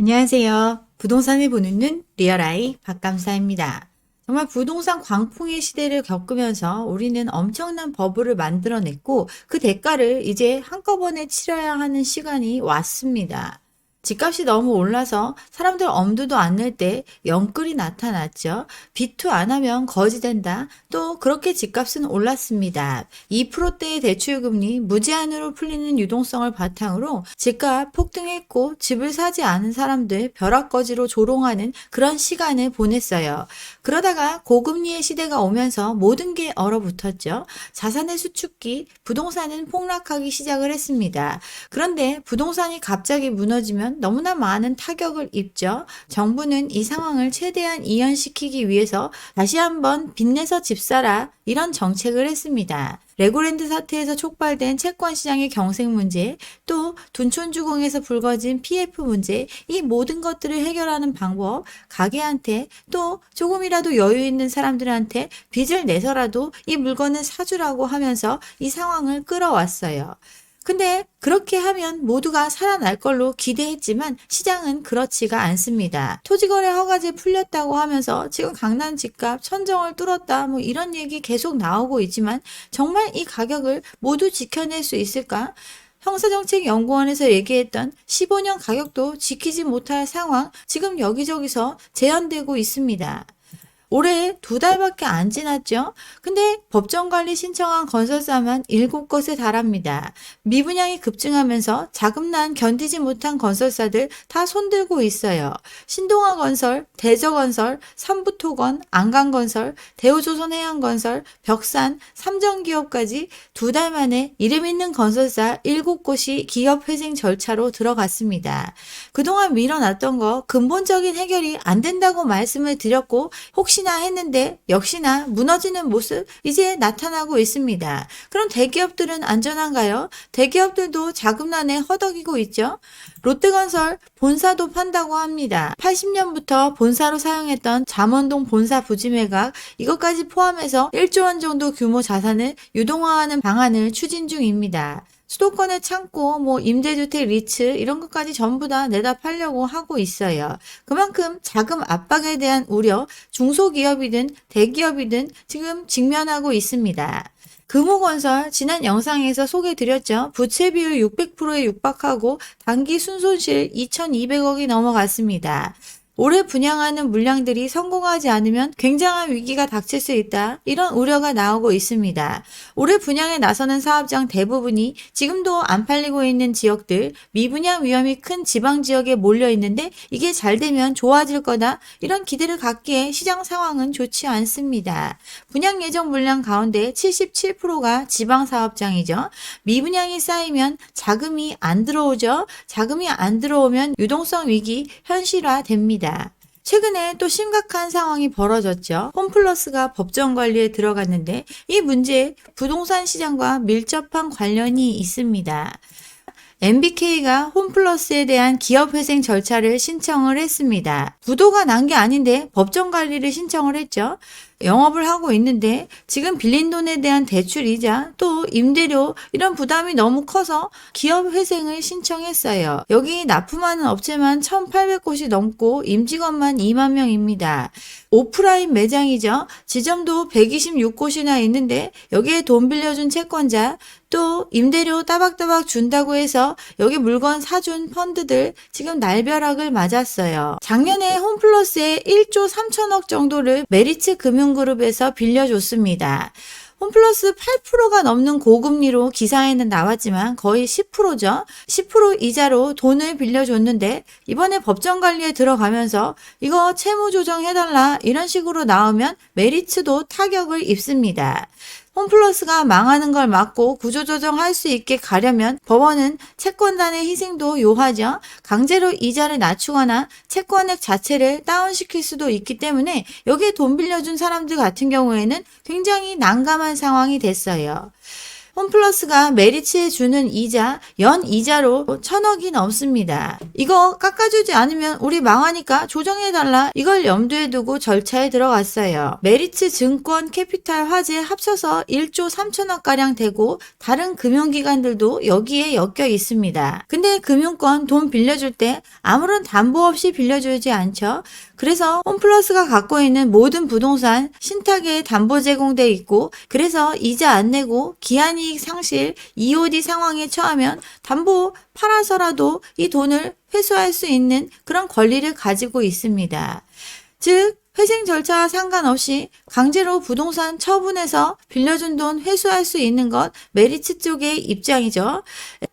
안녕하세요. 부동산을 보는 눈 리얼아이 박감사입니다. 정말 부동산 광풍의 시대를 겪으면서 우리는 엄청난 버블을 만들어냈고 그 대가를 이제 한꺼번에 치러야 하는 시간이 왔습니다. 집값이 너무 올라서 사람들 엄두도 안 낼 때 영끌이 나타났죠. 비투 안 하면 거지된다. 또 그렇게 집값은 올랐습니다. 2%대의 대출금리 무제한으로 풀리는 유동성을 바탕으로 집값 폭등했고 집을 사지 않은 사람들 벼락거지로 조롱하는 그런 시간을 보냈어요. 그러다가 고금리의 시대가 오면서 모든 게 얼어붙었죠. 자산의 수축기, 부동산은 폭락하기 시작을 했습니다. 그런데 부동산이 갑자기 무너지면 너무나 많은 타격을 입죠. 정부는 이 상황을 최대한 이연시키기 위해서 다시 한번 빚내서 집 사라 이런 정책을 했습니다. 레고랜드 사태에서 촉발된 채권 시장의 경색 문제, 또 둔촌주공에서 불거진 PF 문제, 이 모든 것들을 해결하는 방법, 가게한테 또 조금이라도 여유 있는 사람들한테 빚을 내서라도 이 물건을 사주라고 하면서 이 상황을 끌어왔어요. 근데 그렇게 하면 모두가 살아날 걸로 기대했지만 시장은 그렇지가 않습니다. 토지거래 허가제 풀렸다고 하면서 지금 강남 집값 천정을 뚫었다 뭐 이런 얘기 계속 나오고 있지만 정말 이 가격을 모두 지켜낼 수 있을까? 형사정책연구원에서 얘기했던 15년 가격도 지키지 못할 상황 지금 여기저기서 재현되고 있습니다. 올해 두 달밖에 안 지났죠? 근데 법정 관리 신청한 건설사만 7곳에 달합니다. 미분양이 급증하면서 자금난 견디지 못한 건설사들 다 손들고 있어요. 신동아 건설, 대저 건설, 삼부토건, 안강 건설, 대우조선 해양 건설, 벽산, 삼정기업까지 두 달 만에 이름 있는 건설사 7곳이 기업 회생 절차로 들어갔습니다. 그동안 밀어놨던 거 근본적인 해결이 안 된다고 말씀을 드렸고 혹시 나 했는데 역시나 무너지는 모습 이제 나타나고 있습니다. 그럼 대기업들은 안전한가요? 대기업들도 자금난에 허덕이고 있죠. 롯데건설 본사도 판다고 합니다. 80년부터 본사로 사용했던 잠원동 본사 부지 매각 이것까지 포함해서 1조 원 정도 규모 자산을 유동화하는 방안을 추진 중입니다. 수도권의 창고, 뭐 임대주택 리츠 이런 것까지 전부 다 내다 팔려고 하고 있어요. 그만큼 자금 압박에 대한 우려, 중소기업이든 대기업이든 지금 직면하고 있습니다. 금호건설 지난 영상에서 소개드렸죠. 부채 비율 600%에 육박하고 단기 순손실 2,200억이 넘어갔습니다. 올해 분양하는 물량들이 성공하지 않으면 굉장한 위기가 닥칠 수 있다. 이런 우려가 나오고 있습니다. 올해 분양에 나서는 사업장 대부분이 지금도 안 팔리고 있는 지역들, 미분양 위험이 큰 지방 지역에 몰려 있는데 이게 잘 되면 좋아질 거다. 이런 기대를 갖기에 시장 상황은 좋지 않습니다. 분양 예정 물량 가운데 77%가 지방 사업장이죠. 미분양이 쌓이면 자금이 안 들어오죠. 자금이 안 들어오면 유동성 위기 현실화 됩니다. 최근에 또 심각한 상황이 벌어졌죠. 홈플러스가 법정 관리에 들어갔는데 이 문제에 부동산 시장과 밀접한 관련이 있습니다. MBK가 홈플러스에 대한 기업회생 절차를 신청을 했습니다. 부도가 난 게 아닌데 법정 관리를 신청을 했죠. 영업을 하고 있는데 지금 빌린 돈에 대한 대출 이자 또 임대료 이런 부담이 너무 커서 기업 회생을 신청했어요. 여기 납품하는 업체만 1,800곳이 넘고 임직원만 2만 명입니다. 오프라인 매장이죠. 지점도 126곳이나 있는데 여기에 돈 빌려준 채권자 또 임대료 따박따박 준다고 해서 여기 물건 사준 펀드들 지금 날벼락을 맞았어요. 작년에 홈플러스에 1조 3천억 정도를 메리츠 금융 그룹에서 빌려줬습니다. 홈플러스 8%가 넘는 고금리로 기사에는 나왔지만 거의 10%죠. 10% 이자로 돈을 빌려줬는데 이번에 법정 관리에 들어가면서 이거 채무 조정해달라 이런 식으로 나오면 메리츠도 타격을 입습니다. 홈플러스가 망하는 걸 막고 구조조정할 수 있게 가려면 법원은 채권단의 희생도 요하죠. 강제로 이자를 낮추거나 채권액 자체를 다운시킬 수도 있기 때문에 여기에 돈 빌려준 사람들 같은 경우에는 굉장히 난감한 상황이 됐어요. 홈플러스가 메리츠에 주는 이자, 연 이자로 천억이 넘습니다. 이거 깎아주지 않으면 우리 망하니까 조정해달라. 이걸 염두에 두고 절차에 들어갔어요. 메리츠 증권 캐피탈 화재 합쳐서 1조 3천억가량 되고 다른 금융기관들도 여기에 엮여 있습니다. 근데 금융권 돈 빌려줄 때 아무런 담보 없이 빌려주지 않죠. 그래서 홈플러스가 갖고 있는 모든 부동산 신탁에 담보 제공돼 있고 그래서 이자 안 내고 기한이익 상실 EOD 상황에 처하면 담보 팔아서라도 이 돈을 회수할 수 있는 그런 권리를 가지고 있습니다. 즉 회생 절차와 상관없이 강제로 부동산 처분해서 빌려준 돈 회수할 수 있는 것 메리츠 쪽의 입장이죠.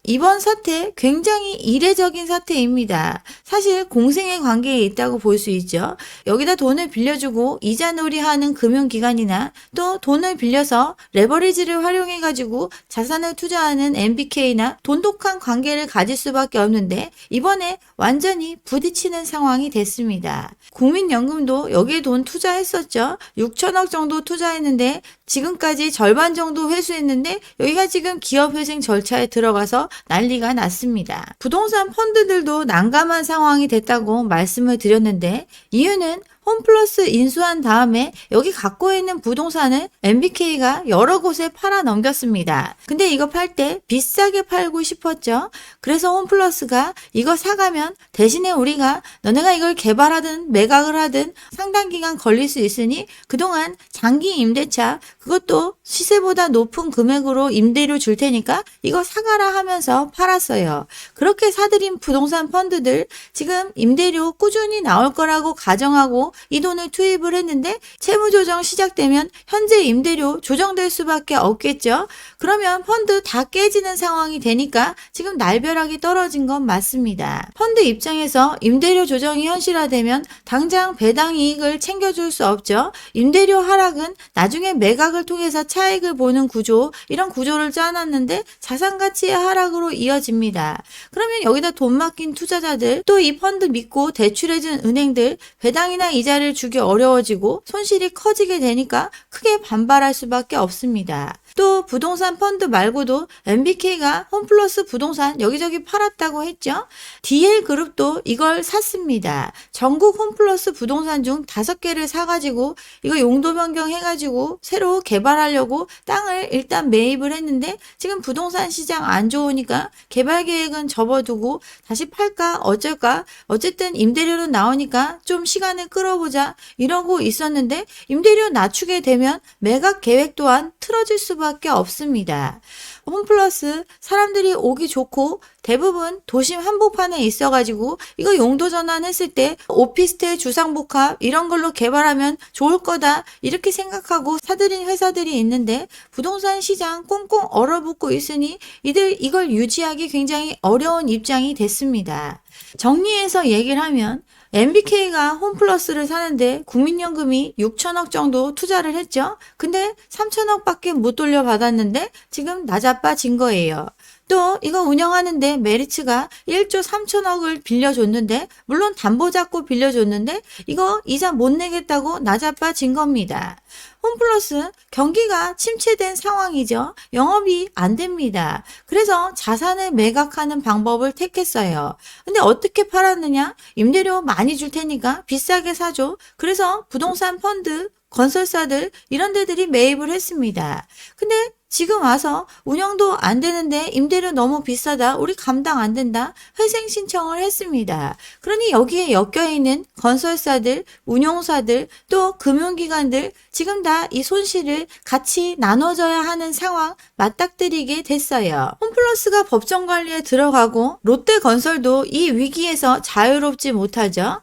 이번 사태 굉장히 이례적인 사태입니다. 사실 공생의 관계에 있다고 볼 수 있죠. 여기다 돈을 빌려주고 이자놀이 하는 금융기관이나 또 돈을 빌려서 레버리지를 활용해가지고 자산을 투자하는 MBK나 돈독한 관계를 가질 수밖에 없는데 이번에 완전히 부딪히는 상황이 됐습니다. 국민연금도 여기 에돈 투자했었죠. 6천억 정도 투자했는데 지금까지 절반 정도 회수했는데 여기가 지금 기업 회생 절차에 들어가서 난리가 났습니다. 부동산 펀드들도 난감한 상황이 됐다고 말씀을 드렸는데 이유는 홈플러스 인수한 다음에 여기 갖고 있는 부동산을 MBK가 여러 곳에 팔아 넘겼습니다. 근데 이거 팔 때 비싸게 팔고 싶었죠. 그래서 홈플러스가 이거 사가면 대신에 우리가 너네가 이걸 개발하든 매각을 하든 상당 기간 걸릴 수 있으니 그동안 장기 임대차 그것도 시세보다 높은 금액으로 임대료 줄 테니까 이거 사가라 하면서 팔았어요. 그렇게 사들인 부동산 펀드들 지금 임대료 꾸준히 나올 거라고 가정하고 이 돈을 투입을 했는데 채무 조정 시작되면 현재 임대료 조정될 수밖에 없겠죠. 그러면 펀드 다 깨지는 상황이 되니까 지금 날벼락이 떨어진 건 맞습니다. 펀드 입장에서 임대료 조정이 현실화되면 당장 배당 이익을 챙겨줄 수 없죠. 임대료 하락은 나중에 매각 을 통해서 차익을 보는 구조, 이런 구조를 짜놨는데 자산 가치의 하락으로 이어집니다. 그러면 여기다 돈 맡긴 투자자들, 또 이 펀드 믿고 대출해준 은행들, 배당이나 이자를 주기 어려워지고 손실이 커지게 되니까 크게 반발할 수밖에 없습니다. 또 부동산 펀드 말고도 MBK가 홈플러스 부동산 여기저기 팔았다고 했죠. DL그룹도 이걸 샀습니다. 전국 홈플러스 부동산 중 다섯 개를 사가지고 이거 용도 변경해가지고 새로 개발하려고 땅을 일단 매입을 했는데 지금 부동산 시장 안 좋으니까 개발 계획은 접어두고 다시 팔까 어쩔까 어쨌든 임대료는 나오니까 좀 시간을 끌어보자 이러고 있었는데 임대료 낮추게 되면 매각 계획 또한 틀어질 수밖에 없습니다. 홈플러스 사람들이 오기 좋고 대부분 도심 한복판에 있어가지고 이거 용도 전환했을 때 오피스텔 주상복합 이런 걸로 개발하면 좋을 거다 이렇게 생각하고 사들인 회사들이 있는데 부동산 시장 꽁꽁 얼어붙고 있으니 이들 이걸 유지하기 굉장히 어려운 입장이 됐습니다. 정리해서 얘기를 하면 MBK가 홈플러스를 사는데 국민연금이 6천억 정도 투자를 했죠. 근데 3천억밖에 못 돌려받았는데 지금 나자빠진 거예요. 또 이거 운영하는데 메리츠가 1조 3천억을 빌려줬는데 물론 담보 잡고 빌려줬는데 이거 이자 못 내겠다고 나자빠진 겁니다. 홈플러스 경기가 침체된 상황이죠. 영업이 안 됩니다. 그래서 자산을 매각하는 방법을 택했어요. 근데 어떻게 팔았느냐? 임대료 많이 줄 테니까 비싸게 사줘. 그래서 부동산 펀드, 건설사들 이런 데들이 매입을 했습니다. 근데 지금 와서 운영도 안 되는데 임대료 너무 비싸다. 우리 감당 안 된다. 회생 신청을 했습니다. 그러니 여기에 엮여 있는 건설사들, 운용사들, 또 금융기관들 지금 다 이 손실을 같이 나눠져야 하는 상황 맞닥뜨리게 됐어요. 홈플러스가 법정 관리에 들어가고 롯데건설도 이 위기에서 자유롭지 못하죠.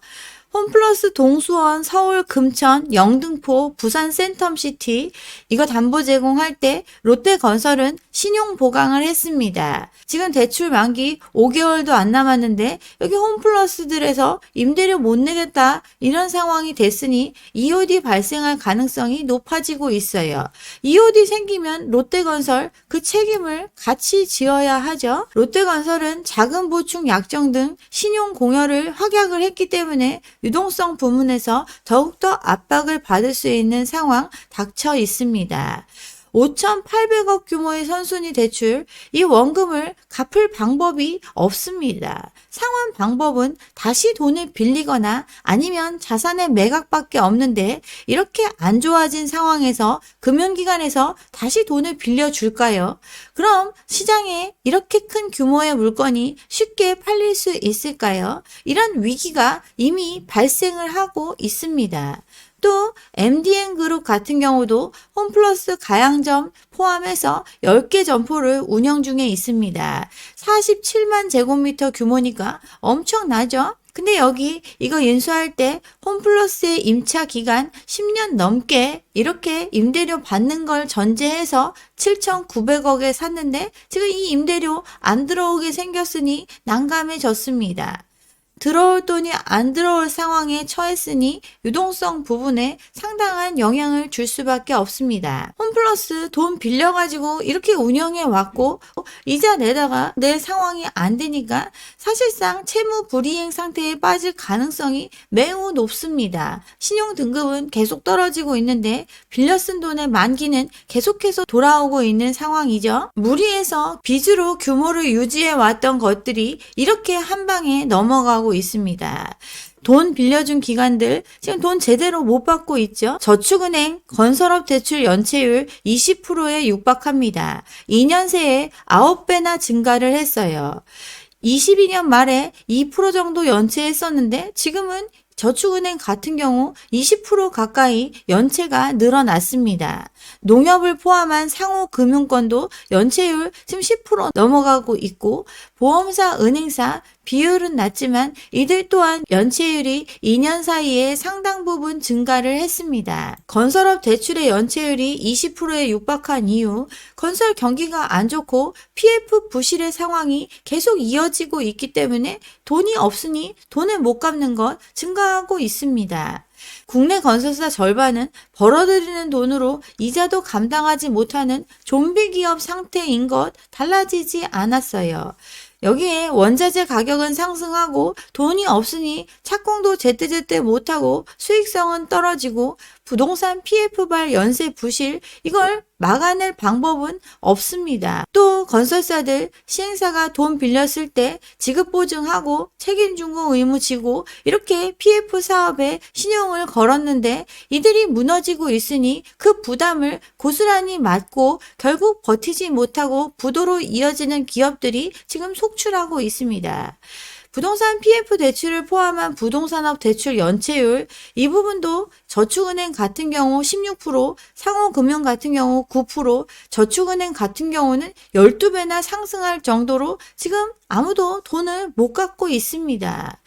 홈플러스 동수원, 서울, 금천, 영등포, 부산 센텀시티 이거 담보 제공할 때 롯데건설은 신용 보강을 했습니다. 지금 대출 만기 5개월도 안 남았는데 여기 홈플러스들에서 임대료 못 내겠다 이런 상황이 됐으니 EOD 발생할 가능성이 높아지고 있어요. EOD 생기면 롯데건설 그 책임을 같이 지어야 하죠. 롯데건설은 자금 보충 약정 등 신용 공여를 확약을 했기 때문에 유동성 부문에서 더욱더 압박을 받을 수 있는 상황 닥쳐 있습니다. 5,800억 규모의 선순위 대출, 이 원금을 갚을 방법이 없습니다. 상환 방법은 다시 돈을 빌리거나 아니면 자산의 매각밖에 없는데 이렇게 안 좋아진 상황에서 금융기관에서 다시 돈을 빌려줄까요? 그럼 시장에 이렇게 큰 규모의 물건이 쉽게 팔릴 수 있을까요? 이런 위기가 이미 발생을 하고 있습니다. 또 MDN 그룹 같은 경우도 홈플러스 가양점 포함해서 10개 점포를 운영 중에 있습니다. 47만 제곱미터 규모니까 엄청나죠? 근데 여기 이거 인수할 때 홈플러스의 임차 기간 10년 넘게 이렇게 임대료 받는 걸 전제해서 7,900억에 샀는데 지금 이 임대료 안 들어오게 생겼으니 난감해졌습니다. 들어올 돈이 안 들어올 상황에 처했으니 유동성 부분에 상당한 영향을 줄 수밖에 없습니다. 홈플러스 돈 빌려가지고 이렇게 운영해 왔고 이자 내다가 내 상황이 안 되니까 사실상 채무 불이행 상태에 빠질 가능성이 매우 높습니다. 신용 등급은 계속 떨어지고 있는데 빌려 쓴 돈의 만기는 계속해서 돌아오고 있는 상황이죠. 무리해서 빚으로 규모를 유지해 왔던 것들이 이렇게 한 방에 넘어가고 있습니다. 돈 빌려준 기관들 지금 돈 제대로 못 받고 있죠. 저축은행 건설업 대출 연체율 20%에 육박합니다. 2년 새에 9배나 증가를 했어요. 22년 말에 2% 정도 연체했었는데 지금은 저축은행 같은 경우 20% 가까이 연체가 늘어났습니다. 농협을 포함한 상호 금융권도 연체율 지금 10% 넘어가고 있고 보험사, 은행사 비율은 낮지만 이들 또한 연체율이 2년 사이에 상당 부분 증가를 했습니다. 건설업 대출의 연체율이 20%에 육박한 이유, 건설 경기가 안 좋고 PF 부실의 상황이 계속 이어지고 있기 때문에 돈이 없으니 돈을 못 갚는 것 증가하고 있습니다. 국내 건설사 절반은 벌어들이는 돈으로 이자도 감당하지 못하는 좀비 기업 상태인 것 달라지지 않았어요. 여기에 원자재 가격은 상승하고 돈이 없으니 착공도 제때제때 못하고 수익성은 떨어지고 부동산 PF발 연쇄 부실 이걸 막아낼 방법은 없습니다. 또 건설사들 시행사가 돈 빌렸을 때 지급 보증하고 책임 준공 의무 지고 이렇게 PF 사업에 신용을 걸었는데 이들이 무너지고 있으니 그 부담을 고스란히 맞고 결국 버티지 못하고 부도로 이어지는 기업들이 지금 속출하고 있습니다. 부동산 PF 대출을 포함한 부동산업 대출 연체율 이 부분도 저축은행 같은 경우 16%, 상호금융 같은 경우 9%, 저축은행 같은 경우는 12배나 상승할 정도로 지금 아무도 돈을 못 갖고 있습니다.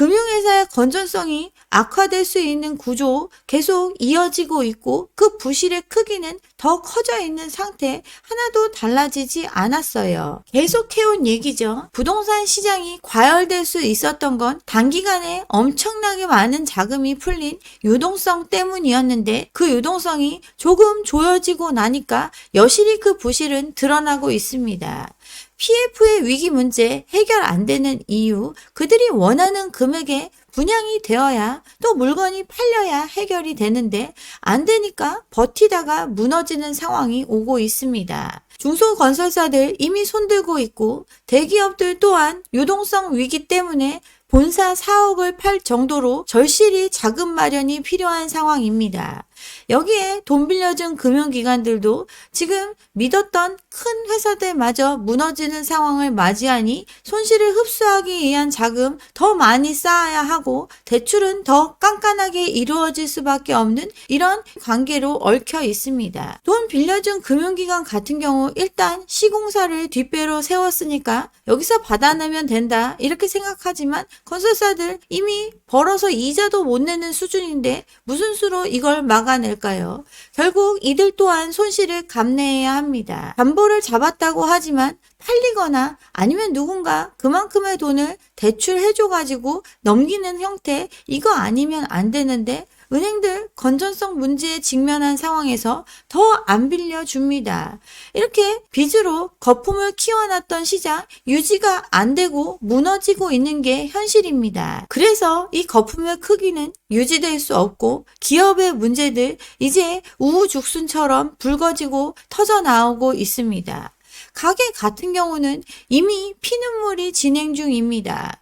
금융회사의 건전성이 악화될 수 있는 구조 계속 이어지고 있고 그 부실의 크기는 더 커져 있는 상태 하나도 달라지지 않았어요. 계속 해온 얘기죠. 부동산 시장이 과열될 수 있었던 건 단기간에 엄청나게 많은 자금이 풀린 유동성 때문이었는데 그 유동성이 조금 조여지고 나니까 여실히 그 부실은 드러나고 있습니다. PF의 위기 문제 해결 안 되는 이유, 그들이 원하는 금액에 분양이 되어야 또 물건이 팔려야 해결이 되는데 안 되니까 버티다가 무너지는 상황이 오고 있습니다. 중소건설사들 이미 손들고 있고 대기업들 또한 유동성 위기 때문에 본사 사옥을 팔 정도로 절실히 자금 마련이 필요한 상황입니다. 여기에 돈 빌려준 금융기관들도 지금 믿었던 큰 회사들마저 무너지는 상황을 맞이하니 손실을 흡수하기 위한 자금 더 많이 쌓아야 하고 대출은 더 깐깐하게 이루어질 수밖에 없는 이런 관계로 얽혀 있습니다. 돈 빌려준 금융기관 같은 경우 일단 시공사를 뒷배로 세웠으니까 여기서 받아내면 된다 이렇게 생각하지만 건설사들 이미 벌어서 이자도 못 내는 수준인데 무슨 수로 이걸 막아 낼까요? 결국 이들 또한 손실을 감내해야 합니다. 담보를 잡았다고 하지만 팔리거나 아니면 누군가 그만큼의 돈을 대출해줘가지고 넘기는 형태 이거 아니면 안 되는데 은행들 건전성 문제에 직면한 상황에서 더 안 빌려줍니다. 이렇게 빚으로 거품을 키워놨던 시장 유지가 안 되고 무너지고 있는 게 현실입니다. 그래서 이 거품의 크기는 유지될 수 없고 기업의 문제들 이제 우후죽순처럼 불거지고 터져 나오고 있습니다. 가게 같은 경우는 이미 피눈물이 진행 중입니다.